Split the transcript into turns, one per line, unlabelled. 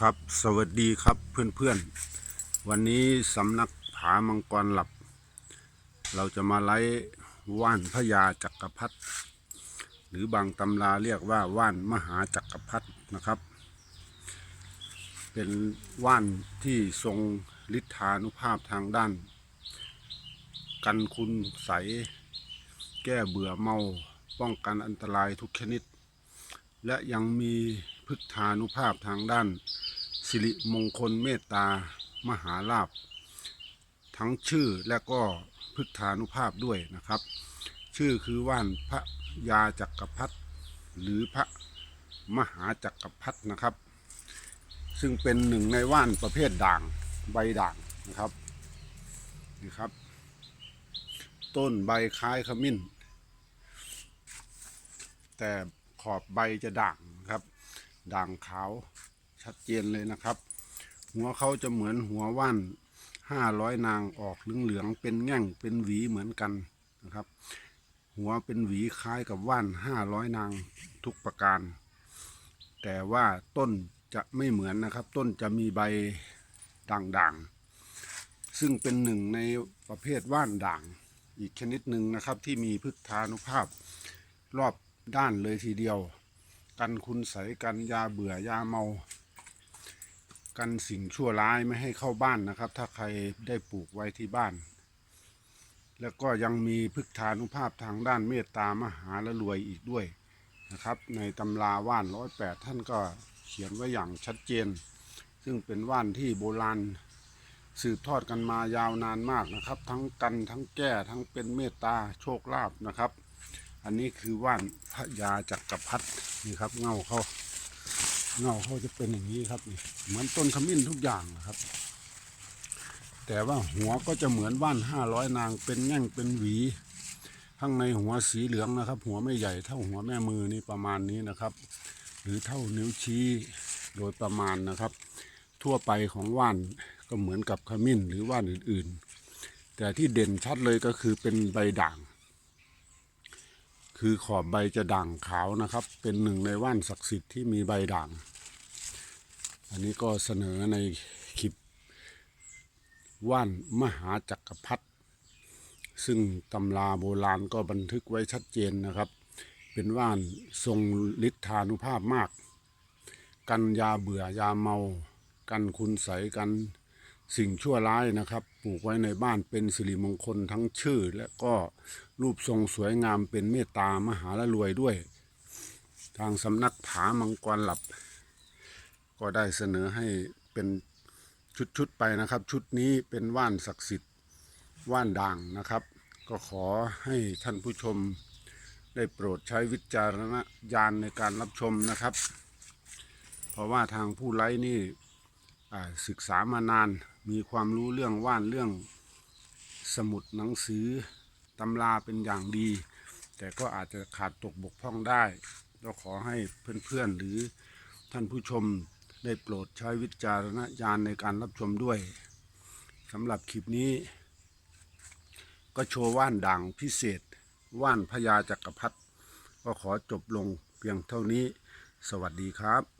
ครับสวัสดีครับเพื่อนๆ วันนี้สำนักผามังกรหลับ เราจะมาไล่ว่านพญาจักรพรรดิหรือบางตำราเรียกว่าว่านมหาจักรพรรดินะครับ เป็นว่านที่ทรงฤทธานุภาพทางด้าน กันคุณใส แก้เบื่อเมา ป้องกันอันตรายทุกชนิด และยังมี พฤกษานุภาพทางด้าน สิริมงคลเมตตามหาลาภทั้งชื่อและก็พฤกษานุภาพด้วยนะครับ ชื่อคือว่านพระยาจักรพรรดิหรือพระมหาจักรพรรดินะครับ ซึ่งเป็นหนึ่งในว่านประเภทด่างใบด่างนะครับนี่ครับ ต้นใบคล้ายขมิ้น แต่ขอบใบจะด่าง ด่างขาวชัดเจนเลยนะครับ หัวเขาจะเหมือนหัวว่านห้าร้อยนางออกเหลืองๆเป็นแง่งเป็นหวีเหมือนกันนะครับ หัวเป็นหวีคล้ายกับว่านห้าร้อยนางทุกประการ แต่ว่าต้นจะไม่เหมือนนะครับ ต้นจะมีใบด่างๆ ซึ่งเป็นหนึ่งในประเภทว่านด่าง อีกชนิดหนึ่งนะครับที่มีพฤกษานุภาพรอบด้านเลยทีเดียว กันคุณใสกันยาเบื่อยาเมา กันสิ่งชั่วร้ายไม่ให้เข้าบ้านนะครับ ถ้าใครได้ปลูกไว้ที่บ้าน แล้วก็ยังมีพฤกษานุภาพทางด้านเมตตามหาและรวยอีกด้วยนะครับ ในตำราว่านร้อยแปดท่านก็เขียนไว้อย่างชัดเจน ซึ่งเป็นว่านที่โบราณสืบทอดกันมายาวนานมากนะครับ ทั้งกันทั้งแก้ทั้งเป็นเมตตาโชคลาภนะครับ อันนี้คือว่านพระยาจักรพรรดินี่ครับ เงาเขาเงาเขาจะเป็นอย่างนี้ครับนี่เหมือนต้นขมิ้นทุกอย่างนะครับ แต่ว่าหัวก็จะเหมือนว่านห้าร้อยนางเป็นแง่งเป็นหวี ข้างในหัวสีเหลืองนะครับ หัวไม่ใหญ่เท่าหัวแม่มือนี่ประมาณนี้นะครับ หรือเท่านิ้วชี้โดยประมาณนะครับ ทั่วไปของว่านก็เหมือนกับขมิ้นหรือว่านอื่นๆ แต่ที่เด่นชัดเลยก็คือเป็นใบด่าง คือขอบใบจะด่างขาวนะครับ เป็นหนึ่งในว่านศักดิ์สิทธิ์ที่มีใบด่าง อันนี้ก็เสนอในคลิปว่านมหาจักรพรรดิซึ่งตำราโบราณก็บันทึกไว้ชัดเจนนะครับ เป็นว่านทรงฤทธานุภาพมาก กันยาเบื่อยาเมา กันคุณใสกัน สิ่งชั่วร้ายนะครับ ปลูกไว้ในบ้านเป็นสิริมงคลทั้งชื่อ และก็รูปทรงสวยงามเป็นเมตตามหาละรวยด้วย ทางสำนักผามังกรหลับ ก็ได้เสนอให้เป็นชุดๆไปนะครับ ชุดนี้เป็นว่านศักดิ์สิทธิ์ว่านด่างนะครับ ก็ขอให้ท่านผู้ชมได้โปรดใช้วิจารณญาณในการรับชมนะครับ เพราะว่าทางผู้ไลฟ์นี่ ศึกษามานาน มีความรู้เรื่องว่านเรื่องสมุดหนังสือตำราเป็นอย่างดี แต่ก็อาจจะขาดตกบกพร่องได้ ก็ขอให้เพื่อนๆหรือท่านผู้ชมได้โปรดใช้วิจารณญาณในการรับชมด้วยสำหรับคลิปนี้ ก็โชว์ว่านด่างพิเศษ ว่านพญาจักรพรรดิก็ขอจบลงเพียงเท่านี้ สวัสดีครับ